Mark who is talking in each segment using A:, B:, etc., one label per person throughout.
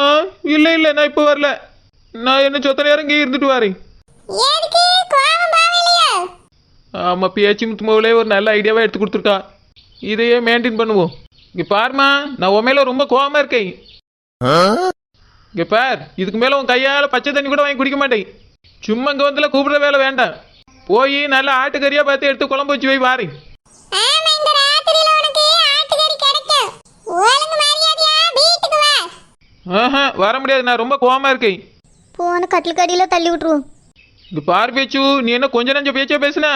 A: ஆ இல்லை இல்லை நான் இப்போ வரல. நான் என்ன சொத்த நேரம் இங்கே இருந்துட்டு வரேன்.
B: எதுக்கு? கோவம் பாவலையா
A: ஆமாம் பேச்சு முத்துமாவிலே ஒரு நல்ல ஐடியாவாக எடுத்து கொடுத்துருக்கா. இதையே மெயின்டைன் பண்ணுவோம். இங்கே பாருமா நான் உன் மேலே ரொம்ப கோவமாக இருக்கேன். இங்கே பார் இதுக்கு மேலே உன் கையால் பச்சை தண்ணி கூட வாங்கி குடிக்க மாட்டேன். சும்மா இங்கே வந்துல கூப்பிடுற வேலை வேண்டாம். போய் நல்ல ஆட்டுக்கறியாக பார்த்து எடுத்து குழம்பு வச்சு
B: வீட்டுக்கு வா.
A: ஆஹா வர முடியாது நான் ரொம்ப கோவமாக இருக்கேன்.
C: போன கட்டில் கடியில் தள்ளி விட்ருவோம்
A: இங்கே பார் பேச்சு நீ என்ன கொஞ்ச நஞ்சம் பேச்சா பேசுன?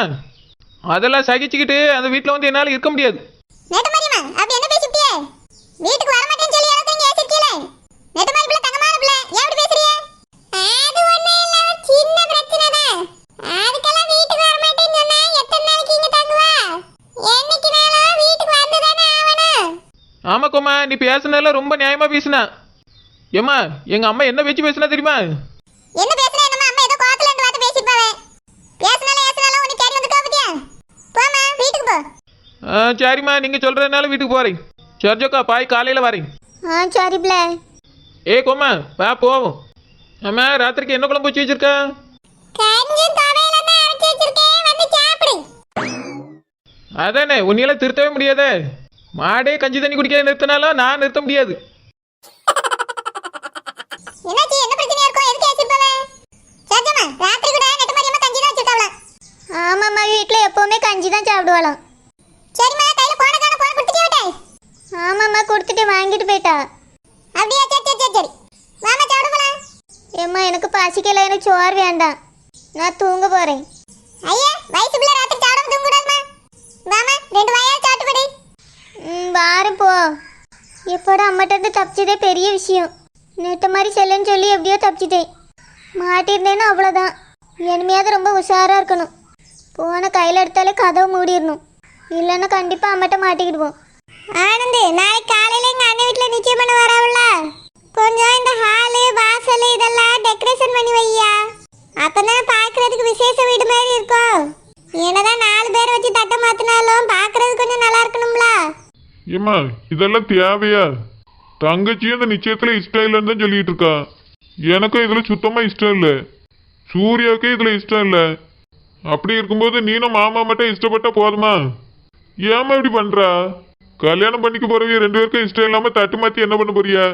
A: அதெல்லாம் சகிச்சுக்கிட்டு அந்த வீட்டில் வந்து என்னால் இருக்க முடியாது.
B: வீட்டுக்கு வர மாட்டேன்னு சொல்லி யாரோ தங்க ஏசிருக்கீல நேத்து மாதிரி பிள்ளை தங்கமான பிள்ளை ஏன் அப்படி பேசுறிய அது ஒண்ணு இல்ல ஒரு சின்ன பிரச்சனை தான் அதுக்கெல்லாம் வீட்டுக்கு வர மாட்டேன்னு சொன்னா எத்தனை நாளைக்கு இங்க தங்குவா என்னைக்குனாலும் வீட்டுக்கு வந்துதானே ஆகணும்
A: ஆமாம் கோமா நீ பேசுனதெல்லாம் ரொம்ப நியாயமாக பேசுன. ஏம்மா எங்கள் அம்மா என்ன வச்சு பேசுனா தெரியுமா?
B: என்ன பேசுற நம்ம அம்மா ஏதோ கோத்துல இருந்து வார்த்தை பேசிப்பாவே பேசினாலும் ஏசினாலும் உனக்கு கேட்டு வந்து கோபத்தியா போமா வீட்டுக்கு போ.
A: ஆ சரிம்மா நீங்கள் சொல்கிறதுனால வீட்டுக்கு போகிறேன் சர்ஜோக்கா பாய் காலையில் வரேன்.
C: ஆ சரி பிள்ளை.
A: ஏ கோமா வா போவோம். அம்மா ராத்திரிக்கு என்ன குழம்பு வச்சு வச்சிருக்கா?
B: கஞ்சும் துவையில தான் அரைச்சு வச்சிருக்கேன். வந்து சாப்பிடு.
A: அதானே உன்னையெல்லாம் திருத்தவே முடியாதே. மாடே கஞ்சி தண்ணி குடிக்காத நிறுத்தினாலும் நான் நிறுத்த முடியாது.
C: ஆமாம்மா வீட்டில் எப்போவுமே கஞ்சி தான் சாப்பிடுவாளாம்.
B: சரிம்மா கையில போன காண போன கொடுத்துட்டே விட்டே
C: ஆமாம்மா கொடுத்துட்டு வாங்கிட்டு போயிட்டா.
B: அப்படியே? சரி சரி சரி
C: ஏம்மா எனக்கு பசிக்கல எனக்கு சோறு வேண்டாம். நான் தூங்க போகிறேன்
B: ஐயா வயசு பிள்ளை ராத்திரி சாப்பிடாம தூங்க கூடாதுமா வாமா ரெண்டு வாயால் சாப்பிட்டு
C: வாரம் போ. எப்போட அம்மாட்டேருந்து தப்பிச்சதே பெரிய விஷயம். நேற்று மாதிரி செல்லுன்னு சொல்லி எப்படியோ தப்பிச்சிட்டேன். மாட்டியிருந்தேன்னு அவ்வளோதான் இனிமையாவது ரொம்ப உஷாராக இருக்கணும். போன கையில் எடுத்தாலே கதவை மூடிடணும். இல்லைன்னா கண்டிப்பாக அம்மாட்ட மாட்டிக்கிடுவோம்.
B: ஆனந்தே நாளைக்கு காலையில் எங்கள் அண்ணன் வீட்டில் நிச்சயம் பண்ண வரவுல கொஞ்சம் இந்த ஹாலு வாசல் இதெல்லாம் டெக்கரேஷன் பண்ணி வையா. அப்போ தான் பார்க்குறதுக்கு விசேஷ வீடு மாதிரி இருக்கும். என்னதான் நாலு பேர் வச்சு தட்டை மாற்றினாலும் பார்க்கிறது கொஞ்சம் நல்லா இருக்கணும்ல
D: ஏம்மா இதெல்லாம் தேவையா? தங்கச்சியும் இந்த நிச்சயத்தில் இஷ்டம் இல்லைன்னு தான் சொல்லிட்டு இருக்கா எனக்கும் இதில் சுத்தமாக இஷ்டம் இல்லை. சூர்யாவுக்கும் இதில் இஷ்டம் இல்லை. அப்படி இருக்கும்போது நீனும் மாமா மட்டும் இஷ்டப்பட்டா போதுமா? ஏம்மா இப்படி பண்ணுறா கல்யாணம் பண்ணிக்க போறவங்க ரெண்டு பேருக்கும் இஷ்டம் இல்லாமல் தட்டு மாற்றி என்ன பண்ண போறியா?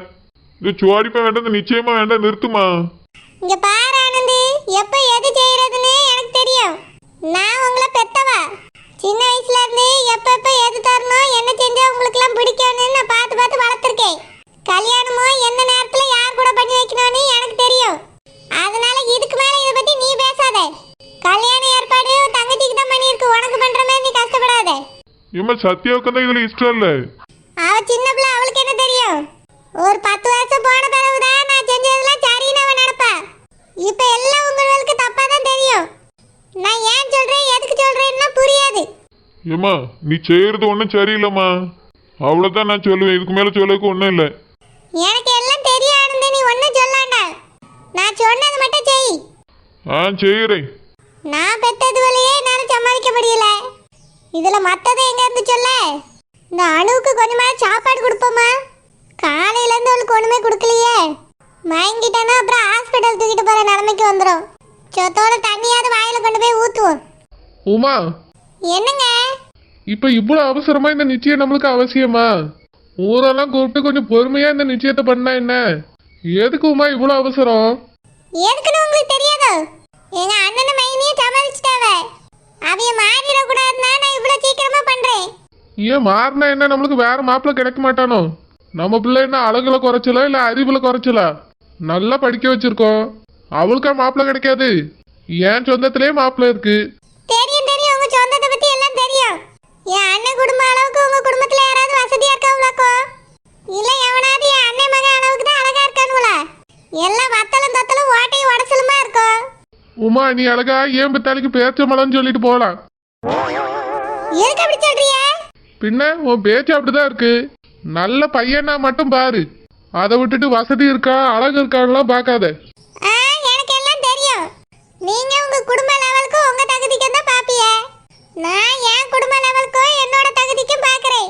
D: இது சுவாடிப்பா வேண்டாம் இந்த நிச்சயமா வேண்டாம் நிறுத்துமா?
B: இங்க பாரு ஆனந்தி எப்ப எது செய்யறதுன்னு எனக்கு தெரியும். நான் உங்களை பெத்தவா? சின்ன வயசுல இருந்து எப்ப எப்ப எது தரணும் என்ன செஞ்சா உங்களுக்கு எல்லாம் பிடிக்கும்னு நான் பார்த்து பார்த்து வளர்த்துருக்கேன். கல்யாணமோ எந்த நேரத்துல யார் கூட பண்ணி வைக்கணும்னு எனக்கு தெரியும். அதனால இதுக்கு மேல இதை பத்தி நீ பேசாத. கல்யாண ஏற்பாடு தங்கச்சிக்கு தான் பண்ணியிருக்கு உனக்கு பண்ற மாதிரி நீ கஷ்டப்படாத.
D: ஏம்மா சத்யாவுக்கு தான் இதுல இஷ்டம் இல்லை.
B: அவ சின்ன பிள்ளை அவளுக்கு என்ன தெரியும் ஒரு பத்து வருஷம் போன பிறகுதான் நான் செஞ்சதெல்லாம் சரின்னு அவன் நினைப்பா இப்ப எல்லாம் உங்களுக்கு தப்பா தான் தெரியும் நான் ஏன் சொல்றேன் எதுக்கு சொல்றேன்னா புரியாது
D: ஏம்மா நீ செய்யறது ஒன்றும் சரியில்லைம்மா. அவ்வளோதான் நான் சொல்லுவேன். இதுக்கு மேலே சொல்லக்கு ஒன்றும் இல்லை.
B: எனக்கு எல்லாம் தெரியும் ஆனந்தி நீ ஒன்னும் சொல்லாண்டா. நான் சொன்னது மட்டும் செய்.
D: ஆ செய்கிறேன்.
B: நான் பெத்தது வழியே என்னால சமாளிக்க முடியல. இதுல மத்ததை எங்க இருந்து சொல்ல? இந்த அணுவுக்கு கொஞ்சமா சாப்பாடு கொடுப்போமா? காலையில இருந்து அவளுக்கு ஒண்ணுமே கொடுக்கலையே. மயங்கிட்டேன்னா அப்புறம் ஹாஸ்பிட்டல் தூக்கிட்டு போற நிலைமைக்கு வந்துடும் சொத்தோட தண்ணியாவது வாயில கொண்டு போய் ஊத்துவோம்.
E: உமா.
B: என்னங்க?
E: இப்ப இவ்வளவு அவசரமா இந்த நிச்சயம் நம்மளுக்கு அவசியமா? ஊரெல்லாம் கூப்பிட்டு கொஞ்சம் பொறுமையா இந்த நிச்சயத்தை பண்ணா என்ன? எதுக்கு உமா இவ்வளவு அவசரம்?
B: எதுக்குன்னு உங்களுக்கு தெரியாதோ? எங்க அண்ணனும் மைனியும் சமாளிச்சுட்டாவ. அவைய மாறிடக்கூடாதுன்னா நான் இவ்வளவு சீக்கிரமா பண்றேன்.
E: ஏன் மாறினா என்ன? நம்மளுக்கு வேற மாப்பிள்ளை கிடைக்க மாட்டானோ? நம்ம பிள்ளை என்ன அழகுல குறைச்சலா இல்ல அறிவுல குறைச்சலா? நல்லா படிக்க வச்சிருக்கோம். அவளுக்கா மாப்பிள்ளை கிடைக்காது. என் சொந்தத்திலே மாப்பிள்ளை இருக்கு
B: தெரியும் தெரியும் உங்க சொந்தத்தை பத்தி எல்லாம் தெரியும் என் அண்ணன் குடும்ப அளவுக்கு உங்க குடும்பத்துல யாராவது வசதியா இருக்காங்களாக்கோ இல்ல எவனாவது என் அண்ணன் மகன் அளவுக்கு தான் அழகா இருக்கானுங்களா எல்லாம் வத்தலும் தத்தலும் ஓட்டையும் உடசலுமா இருக்கும்
E: உமா நீ அழகா ஏன் பித்தாளிக்கு பேச்சமலன்னு சொல்லிட்டு போகலாம்.
B: எதுக்கு அப்படி சொல்றீங்க?
E: பின்ன உன் பேச்சு அப்படிதான் இருக்கு. நல்ல பையனா மட்டும் பாரு. அதை விட்டுட்டு வசதி இருக்கா அழகு இருக்கான்லாம் பார்க்காத.
B: எனக்கு எல்லாம் தெரியும். நீங்க உங்க குடும்ப லெவலுக்கு உங்க தகுதிக்கு தான் பாப்பிய. நான் என் குடும்ப லெவலுக்கும் என்னோட தகுதிக்கும் பாக்குறேன்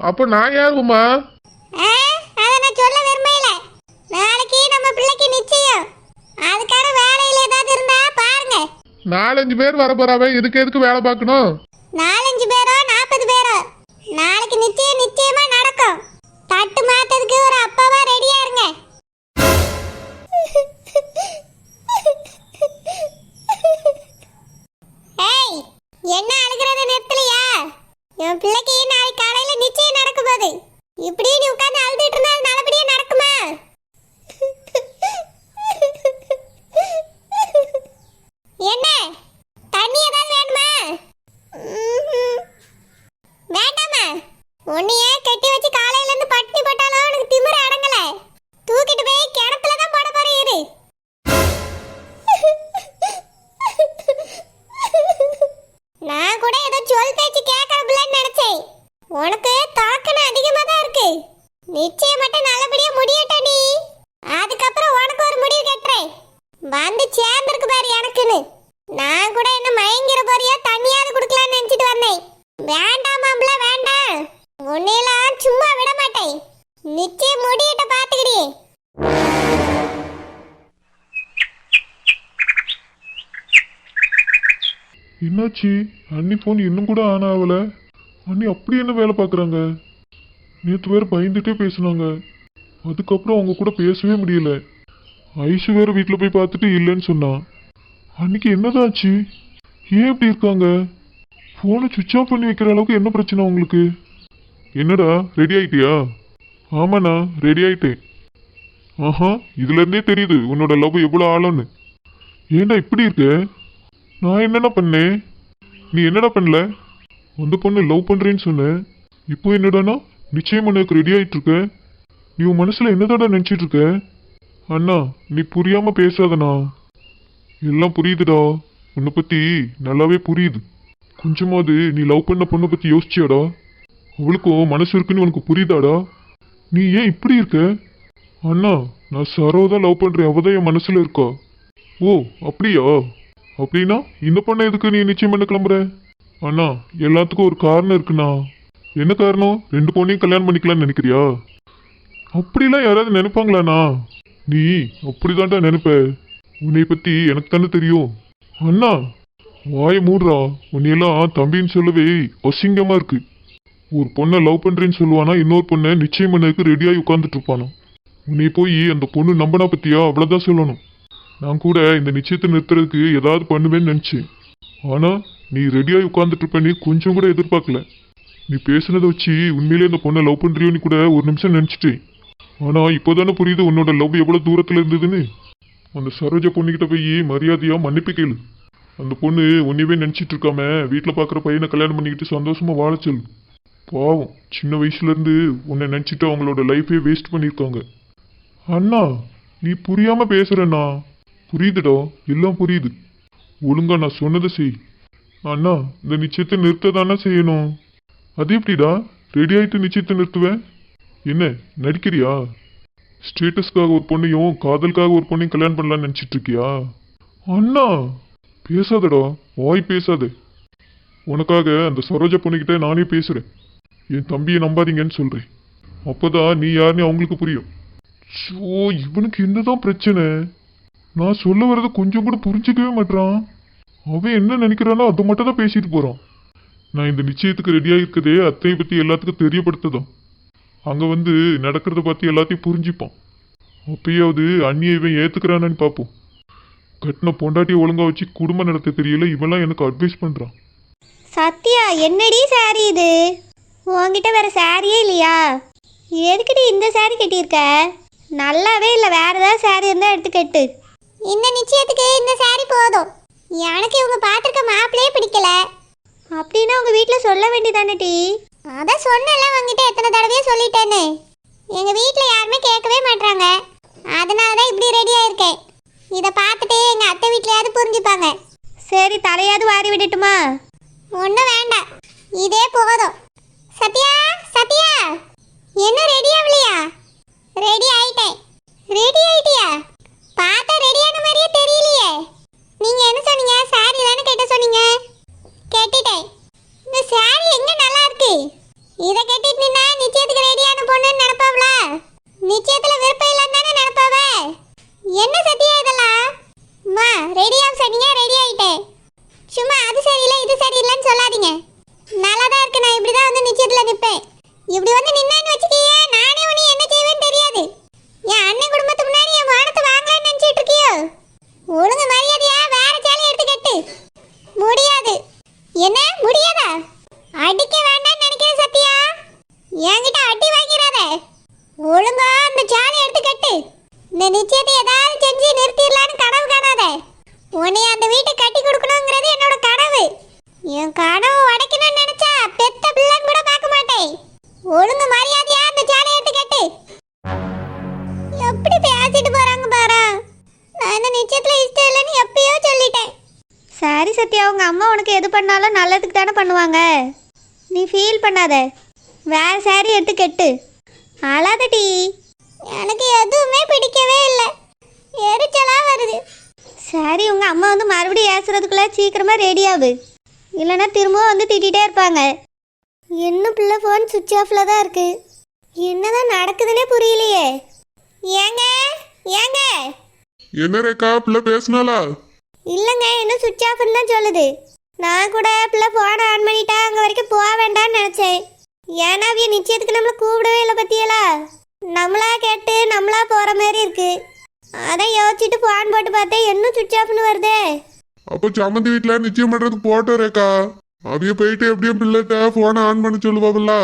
E: அப்போ நான் யார் உமா?
B: அதை நான் சொல்ல விரும்பல நாளைக்கு நம்ம பிள்ளைக்கு நிச்சயம். அதுக்கான வேலையில ஏதாவது இருந்தா பாருங்க.
E: நாலஞ்சு பேர் வர போறாவே இதுக்கு எதுக்கு வேலை பார்க்கணும்?
B: நாலஞ்சு பேரோ நாற்பது பேரோ? நாளைக்கு நிச்சயமா இருக்குன்னு நான் கூட என்ன மயங்கிற போறியா? தண்ணியாவது குடுக்கலாம்னு நினைச்சிட்டு வந்தேன். வேண்டாம் மாம்பள வேண்டாம். உன்னையெல்லாம் சும்மா விட மாட்டேன். நிச்சயம் முடியிட்ட பாத்துக்கிடி
D: என்னாச்சு? அண்ணி ஃபோன் இன்னும் கூட ஆன் ஆகல. அண்ணி அப்படி என்ன வேலை பார்க்குறாங்க? நேற்று வேறு பயந்துட்டே பேசினாங்க. அதுக்கப்புறம் அவங்க கூட பேசவே முடியல. ஐஷு வேறு வீட்டில் போய் பார்த்துட்டு இல்லைன்னு சொன்னான். அன்னைக்கு என்னதாச்சு? ஆச்சு ஏன் இப்படி இருக்காங்க? ஃபோனை சுவிட்ச் ஆஃப் பண்ணி வைக்கிற அளவுக்கு என்ன பிரச்சனை உங்களுக்கு? என்னடா ரெடி ஆயிட்டியா? ஆமாண்ணா ரெடி ஆயிட்டேன். ஆஹா இதுலேருந்தே தெரியுது உன்னோட லவ் எவ்வளோ ஆழம்னு. ஏன்டா இப்படி இருக்க? நான் என்னடா பண்ணேன்? நீ என்னடா பண்ணல? அந்த பொண்ணு லவ் பண்ணுறேன்னு சொன்னேன் இப்போ என்னடானா நிச்சயம் உனக்கு ரெடி ஆகிட்டு இருக்க. நீ உன் மனசில் என்னதாடா நினச்சிட்டு இருக்க? அண்ணா நீ புரியாமல் பேசாதண்ணா. எல்லாம் புரியுதுடா. உன்னை பத்தி நல்லாவே புரியுது. கொஞ்சமாவது நீ லவ் பண்ண பொண்ணை பத்தி யோசிச்சியாடா. அவளுக்கும் மனசு இருக்குன்னு உனக்கு புரியுதாடா? நீ ஏன் இப்படி இருக்க? அண்ணா நான் சரோதான் லவ் பண்றேன். அவதான் என் மனசுல இருக்கா. ஓ அப்படியா? அப்படின்னா இந்த பொண்ணை எதுக்கு நீ நிச்சயம் பண்ண கிளம்புற? அண்ணா எல்லாத்துக்கும் ஒரு காரணம் இருக்குண்ணா. என்ன காரணம்? ரெண்டு பொண்ணையும் கல்யாணம் பண்ணிக்கலாம்னு நினைக்கிறியா? அப்படிலாம் யாராவது நினைப்பாங்களாண்ணா? நீ அப்படிதான்டா நினைப்ப. உன்னை பத்தி எனக்கு தானே தெரியும். அண்ணா வாய மூடுறா. உன்னையெல்லாம் தம்பின்னு சொல்லவே அசிங்கமா இருக்கு. ஒரு பொண்ணை லவ் பண்றேன்னு சொல்லுவானா இன்னொரு பொண்ணை நிச்சயம் பண்ணதுக்கு ரெடியாகி உட்காந்துட்டு இருப்பானா. உன்னை போய் அந்த பொண்ணு நம்பனா பத்தியா? அவ்வளோதான் சொல்லணும். நான் கூட இந்த நிச்சயத்தை நிறுத்துறதுக்கு ஏதாவது பண்ணுவேன்னு நினச்சேன். ஆனால் நீ ரெடியாகி உட்காந்துட்டு இருப்ப நீ கொஞ்சம் கூட எதிர்பார்க்கல. நீ பேசுனதை வச்சு உண்மையிலே அந்த பொண்ணை லவ் பண்ணுறியோன்னு கூட ஒரு நிமிஷம் நினச்சிட்டேன். ஆனால் இப்போதானே புரியுது உன்னோட லவ் எவ்வளோ தூரத்தில் இருந்ததுன்னு. அந்த சரோஜ பொண்ணுக்கிட்ட போய் மரியாதையாக மன்னிப்பு கேளு. அந்த பொண்ணு ஒன்றையவே நினச்சிட்டு இருக்காம வீட்டில் பார்க்குற பையனை கல்யாணம் பண்ணிக்கிட்டு சந்தோஷமாக வாழ சொல்லு. பாவம் சின்ன வயசுலேருந்து உன்னை நினச்சிட்டு அவங்களோட லைஃபே வேஸ்ட் பண்ணியிருக்காங்க. அண்ணா நீ புரியாமல் பேசுகிறண்ணா புரியுதுடா எல்லாம் புரியுது. ஒழுங்கா நான் சொன்னதை செய். அண்ணா இந்த நிச்சயத்தை நிறுத்த தானே செய்யணும். அது எப்படிடா? ரெடி ஆகிட்டு நிச்சயத்தை நிறுத்துவேன் என்ன நடிக்கிறியா? ஸ்டேட்டஸ்க்காக ஒரு பொண்ணையும் காதலுக்காக ஒரு பொண்ணையும் கல்யாணம் பண்ணலான்னு நினச்சிட்டு இருக்கியா? அண்ணா பேசாதடா. வாய் பேசாது. உனக்காக அந்த சரோஜா பொண்ணுக்கிட்ட நானே பேசுகிறேன் என் தம்பியை நம்பாதீங்கன்னு சொல்கிறேன் அப்போ தான் நீ யாருன்னு அவங்களுக்கு புரியும். ஸோ இவனுக்கு என்னதான் பிரச்சனை? நான் சொல்ல வர்றதை கொஞ்சம் கூட புரிஞ்சுக்கவே மாட்றான். அவன் என்ன நினைக்கிறானோ அதை மட்டும் தான் பேசிட்டு போகிறான் நான் இந்த நிச்சயத்துக்கு ரெடியாக இருக்கதே அத்தையை பற்றி எல்லாத்துக்கும் தெரியப்படுத்துதான். அங்க வந்து நடக்கிறத பத்தி எல்லாத்தையும் புரிஞ்சுப்பான் அப்பயாவது அண்ணியை இவன் ஏத்துக்கிறானான்னு பார்ப்போம் கட்டின பொண்டாட்டியை ஒழுங்கா வச்சு குடும்பம் நடத்த தெரியல இவன்லாம் எனக்கு அட்வைஸ் பண்றான்.
C: சத்யா என்னடி சாரி இது? உன்கிட்ட வேற சாரியே இல்லையா? எதுக்குடி இந்த சாரி கட்டியிருக்க? நல்லாவே இல்லை வேற ஏதாவது சாரி இருந்தால் எடுத்து கட்டு.
B: இந்த நிச்சயத்துக்கு இந்த சாரி போதும். எனக்கு இவங்க பார்த்துருக்க மாப்பிளையே பிடிக்கல.
C: அப்படின்னா உங்கள் வீட்டில் சொல்ல வேண்டியதானே டி?
B: அதான் சொன்னெல்லாம் உங்ககிட்ட எத்தனை தடவையோ சொல்லிட்டேன்னு எங்கள் வீட்டில் யாருமே கேட்கவே மாட்டாங்க அதனால தான் இப்படி ரெடி ஆயிருக்கேன் இதை பார்த்துட்டே எங்கள் அத்தை வீட்லையாவது புரிஞ்சுப்பாங்க.
C: சரி தலையாவது வாரி விடட்டுமா?
B: ஒன்றும் வேண்டாம். இதே போதும். சத்யா சத்யா! என்ன ரெடி ஆகலையா? ரெடி ஆயிட்டேன். ரெடி ஆயிட்டியா? பார்த்தா ரெடியான மாதிரியே தெரியலையே. நீங்கள் என்ன சொன்னீங்க? சாரி தானே கேட்ட சொன்னீங்க? கேட்டுட்டேன். இந்த சாரி எங்க நல்லா இருக்கு? இத கட்டிட்டு நின்னா நிச்சயத்துக்கு ரெடியான பொண்ணுன்னு நினைப்பாவல நிச்சயத்துல விருப்பம் இல்லைன்னு தானே நினைப்பாவ? என்ன சத்தியா இதெல்லாம்? அம்மா ரெடியாக சொன்னீங்க ரெடி ஆயிட்டேன். சும்மா அது சரியில்லை இது சரியில்லைன்னு சொல்லாதீங்க. நல்லா தான் இருக்கு நான் இப்படி தான் வந்து நிச்சயத்துல நிற்பேன் இப்படி வந்து நின்னு வச்சுக்கியே நானே உனி என்ன செய்வேன்னு தெரியாது. என் அண்ணன் குடும்பத்துக்கு முன்னாடி என் வானத்தை வாங்கலாம்னு நினச்சிட்டு இருக்கியோ? ஒழுங்கு மரியாதையா வேற சேலையை
C: சரி சத்யா உங்க அம்மா உனக்கு எது பண்ணாலும் நல்லதுக்கு தானே பண்ணுவாங்க. நீ ஃபீல் பண்ணாத. வேற சாரி எடுத்து கெட்டு. அழாதடி
B: எனக்கு எதுவுமே பிடிக்கவே இல்லை. எரிச்சலா வருது.
C: சரி உங்க அம்மா வந்து மறுபடியும் ஏசுறதுக்குள்ள சீக்கிரமா ரெடி ஆகு. இல்லைன்னா திரும்பவும் வந்து திட்டிகிட்டே இருப்பாங்க. இன்னும் பிள்ளை ஃபோன் சுவிட்ச் ஆஃப்ல தான் இருக்கு. என்னதான் நடக்குதுன்னே புரியலையே.
B: ஏங்க ஏங்க.
D: என்ன ரேக்கா பிள்ளை பேசினாளா?
C: இல்லைங்க இன்னும் சுவிட்ச் ஆஃப்னு தான் சொல்லுது. நான் கூட பிள்ளை ஃபோனை ஆன் பண்ணிட்டா அங்கே வரைக்கும் போக வேண்டாம்னு நினச்சேன். ஏன்னா அவிய நிச்சயத்துக்கு நம்மளை கூப்பிடவே இல்லை பத்தியலா? நம்மளா கேட்டு நம்மளா போகிற மாதிரி இருக்கு. அதான் யோசிச்சுட்டு ஃபோன் போட்டு பார்த்தேன் இன்னும் சுவிட்ச் ஆஃப்னு வருதே.
D: அப்போ சம்மந்தி வீட்டுல நிச்சயம் பண்றதுக்கு போட்டோம் ரேக்கா அவிய போயிட்டு எப்படியும் பிள்ளைகிட்ட போனை ஆன் பண்ண சொல்லுவாங்கல்ல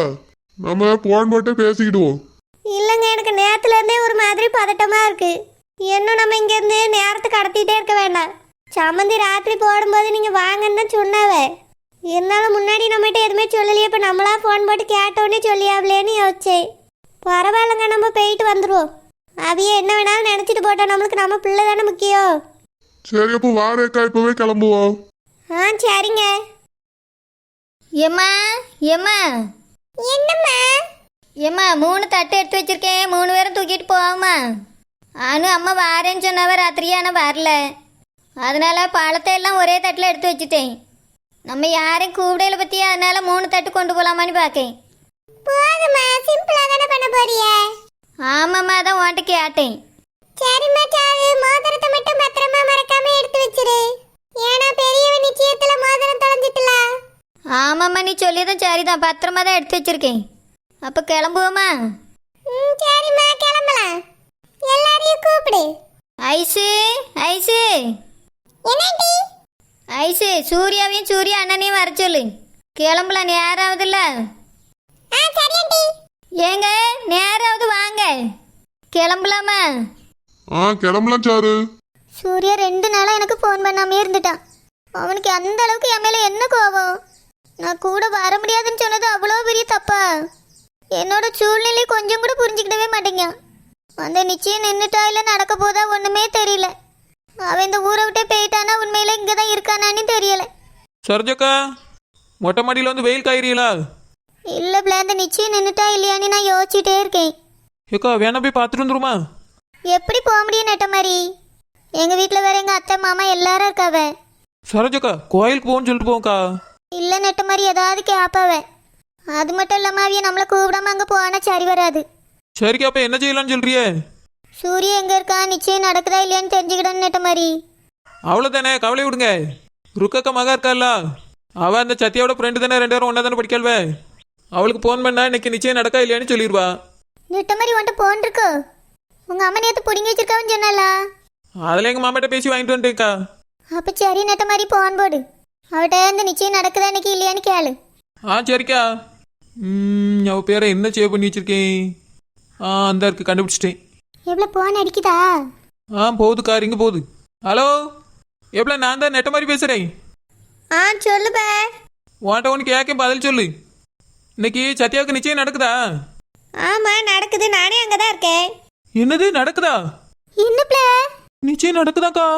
D: நம்ம போன் போட்டு பேசிக்கிடுவோம்.
C: இல்லைங்க எனக்கு நேரத்துல இருந்தே ஒரு மாதிரி பதட்டமா இருக்கு. இன்னும் நம்ம இங்க இருந்து நேரத்தை கடத்திட்டே இருக்க வேண்டாம். சம்மந்தி ராத்திரி போடும்போது நீங்க வாங்கன்னு தான் சொன்னாவே. இருந்தாலும் முன்னாடி நம்மகிட்ட எதுவுமே சொல்லலையே இப்போ நம்மளா ஃபோன் போட்டு கேட்டோன்னே சொல்லியாவலேன்னு யோசிச்சேன் பரவாயில்லைங்க நம்ம போயிட்டு வந்துடுவோம் அவிய என்ன வேணாலும் நினச்சிட்டு போட்டோம் நம்மளுக்கு நம்ம பிள்ளை தானே முக்கியம்
D: சரி அப்போ வா ரேக்கா இப்பவே கிளம்புவோம்.
C: ஆ சரிங்க. எம்மா எம்மா
B: என்னம்மா?
C: ஏம்மா மூணு தட்டு எடுத்து வச்சிருக்கேன் மூணு பேரும் தூக்கிட்டு போவாமா அனு அம்மா வாரேன்னு சொன்னவ ராத்திரி ஆனால் வரல. அதனால பழத்தை எல்லாம் ஒரே தட்டில் எடுத்து வச்சுட்டேன். நம்ம யாரையும் கூப்பிடையில பற்றி அதனால மூணு தட்டு கொண்டு போகலாமான்னு பார்க்கேன்
B: போதுமா சிம்பிளா தானே பண்ண போறிய?
C: ஆமாம்மா அதான் உன்கிட்ட கேட்டேன்.
B: சரிம்மா சாரு மோதிரத்தை மட்டும் பத்திரமா மறக்காம எடுத்து வச்சிரு. ஏன்னா பெரியவ நிச்சயத்துல மோதிரம் தொலைஞ்சிட்டல?
C: ஆமாம்மா நீ சொல்லியதும் சரிதான். பத்திரமா தான் எடுத்து வச்சிருக்கேன். அப்போ கிளம்புவோமா?
B: ம் சரிம்மா கிளம்பலாம். எல்லாரையும் கூப்பிடு.
C: ஐசு ஐசு.
B: என்னடி?
C: ஐசு சூர்யாவையும் சூர்யா அண்ணனையும் வர சொல்லு. கிளம்பலாம் நேரம் ஆகுதுல்ல
B: ஆ சரியண்டி.
C: ஏங்க நேராவது வாங்க. கிளம்பலாமா?
D: ஆ கிளம்பலாம் சாரு.
C: சூர்யா ரெண்டு நாளாக எனக்கு ஃபோன் பண்ணாமே இருந்துட்டான். அவனுக்கு அந்த அளவுக்கு என் மேலே என்ன கோபம்? நான் கூட வர முடியாதுன்னு சொன்னது அவ்வளோ பெரிய தப்பா? என்னோட சூழ்நிலை கொஞ்சம் கூட புரிஞ்சுக்கிடவே மாட்டேங்க அந்த நிச்சயம் நின்றுட்டா இல்லை நடக்க போதா ஒன்றுமே தெரியல. அவன் இந்த ஊரை விட்டே போயிட்டானா? உண்மையில இங்கே தான் இருக்கானான்னு தெரியல.
A: சரோஜக்கா மொட்டை மாடியில் வந்து வெயில் காய்றீங்களா?
C: இல்லை பிள்ளை அந்த நிச்சயம் நின்றுட்டா இல்லையான்னு நான் யோசிச்சுட்டே இருக்கேன்.
A: ஏக்கா வேணா போய் பார்த்துட்டு வந்துருமா?
C: எப்படி போக முடியும் நெட்ட மாதிரி எங்கள் வீட்டில் வேற எங்கள் அத்தை மாமா எல்லாரும் இருக்காவ.
A: சரோஜக்கா கோயிலுக்கு போகணும்னு சொல்லிட்டு போங்கக்கா.
C: இல்லை நெட்ட மாதிரி ஏதாவது கேட்பாவ அது மட்டும் இல்லாமல் அவிய நம்மளை கூப்பிடாம அங்கே போனா சரி வராது.
A: சரிக்கா அப்போ என்ன செய்யலாம்னு சொல்றியே?
C: சூரிய எங்கே இருக்கா? நிச்சயம் நடக்குதா இல்லையான்னு தெரிஞ்சுக்கிடணும் நெட்ட மாதிரி.
A: அவ்வளோதானே கவலை விடுங்க. ருக்கக்கா மகா இருக்கால்ல அவள் அந்த சத்யாவோட ஃப்ரெண்டு தானே? ரெண்டு பேரும் ஒன்றா தானே படிக்கல்வே? அவளுக்கு ஃபோன் பண்ணா இன்னைக்கு நிச்சயம் நடக்கா இல்லையான்னு சொல்லிடுவா
C: நெட்ட மாதிரி உன்ட்ட போன் இருக்கு? உங்கள் அம்மா நேற்று பிடிங்கி வச்சிருக்காவன்னு சொன்னாலா
A: அதில் எங்கள் மாமாட்ட பேசி வாங்கிட்டு வந்துட்டேன்க்கா.
C: அப்போ சரி நெட்ட மாதிரி போன் போடு. அவட்ட இந்த நிச்சயம் நடக்குதா இன்னைக்கு இல்லையான்னு கேளு.
A: ஆ சரிக்கா. ம், அவ பேரை என்ன சேவ் பண்ணி வச்சிருக்கேன்? ஆ அந்த இருக்கு கண்டுபிடிச்சிட்டேன்.
C: எவ்வளோ போன் அடிக்குதா?
A: ஆ போகுதுக்கா ரிங்க போகுது. ஹலோ? எவ்வளோ நான் தான் நெட்ட மாதிரி பேசுகிறேன்
C: ஆ சொல்லுப்பா
A: உன்கிட்ட ஒன்று கேட்க பதில் சொல்லு. இன்னைக்கு சத்யாவுக்கு நிச்சயம் நடக்குதா?
C: ஆமாம் நடக்குது. நானே அங்கே தான் இருக்கேன்.
A: என்னது நடக்குதா?
C: என்னப்ல
A: நிச்சயம் நடக்குதாக்கா?